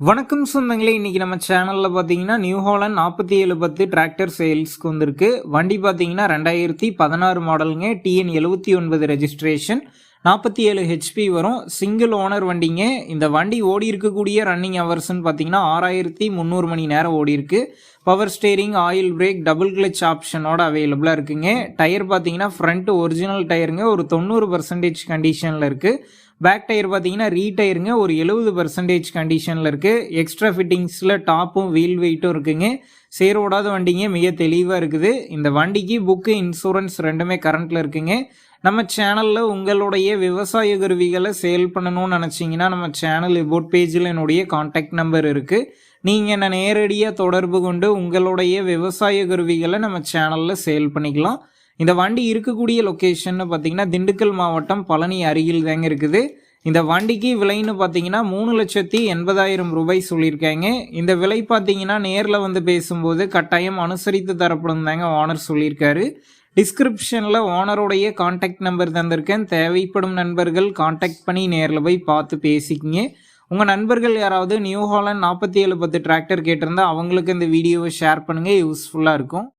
வணக்கம் சொந்தங்களே இன்றைக்கி நம்ம சேனலில் பார்த்தீங்கன்னா நியூ ஹாலண்ட் நாற்பத்தி ஏழு பத்து டிராக்டர் சேல்ஸ்க்கு வந்திருக்கு. வண்டி பார்த்தீங்கன்னா ரெண்டாயிரத்தி பதினாறு மாடலுங்க டிஎன் எழுபத்தி ஒன்பது ரெஜிஸ்ட்ரேஷன் நாற்பத்தி ஏழு ஹெச்பி வரும். சிங்கிள் ஓனர் வண்டிங்க. இந்த வண்டி ஓடி இருக்கக்கூடிய ரன்னிங் ஹவர்ஸ்னு பார்த்தீங்கன்னா ஆறாயிரத்தி முந்நூறு மணி நேரம் ஓடி இருக்கு. Power steering oil brake double clutch ஆப்ஷனோட அவைலபிளாக இருக்குங்க. டயர் பார்த்தீங்கன்னா ஃப்ரண்ட் ஒரிஜினல் டயருங்க ஒரு தொண்ணூறு பர்சன்டேஜ் கண்டிஷனில் இருக்குது பேக் டயர் பார்த்தீங்கன்னா ரீடயருங்க ஒரு எழுபது பர்சன்டேஜ் கண்டிஷனில் இருக்குது எக்ஸ்ட்ரா ஃபிட்டிங்ஸில் டாப்பும் வீல் வெயிட்டும் இருக்குங்க. சேரோடாத வண்டிங்க மிக தெளிவாக இருக்குது. இந்த வண்டிக்கு புக்கு இன்சூரன்ஸ் ரெண்டுமே கரண்ட்டில் இருக்குங்க. நம்ம சேனலில் உங்களுடைய விவசாய கருவிகளை சேல் பண்ணணும்னு நினச்சிங்கன்னா நம்ம சேனல் இபோட் பேஜில் என்னுடைய காண்டாக்ட் நம்பர் இருக்குது நீங்கள் என்ன நேரடியாக தொடர்பு கொண்டு உங்களுடைய விவசாய கருவிகளை நம்ம சேனலில் சேல் பண்ணிக்கலாம். இந்த வண்டி இருக்கக்கூடிய லொக்கேஷன்னு பார்த்தீங்கன்னா திண்டுக்கல் மாவட்டம் பழனி அருகில் தாங்க இருக்குது. இந்த வண்டிக்கு விலைன்னு பார்த்தீங்கன்னா மூணு லட்சத்தி எண்பதாயிரம் ரூபாய் சொல்லியிருக்காங்க. இந்த விலை பார்த்தீங்கன்னா நேரில் வந்து பேசும்போது கட்டாயம் அனுசரித்து தரப்படும் தாங்க ஓனர் சொல்லியிருக்காரு. டிஸ்கிரிப்ஷனில் ஓனருடைய காண்டாக்ட் நம்பர் தந்திருக்கேன். தேவைப்படும் நண்பர்கள் காண்டாக்ட் பண்ணி நேரில் போய் பார்த்து பேசிக்கிங்க. உங்கள் நண்பர்கள் யாராவது நியூ ஹாலண்ட் நாற்பத்தி ஏழு பத்து டிராக்டர் கேட்டிருந்தா அவங்களுக்கு இந்த வீடியோவை ஷேர் பண்ணுங்கள் யூஸ்ஃபுல்லாக இருக்கும்.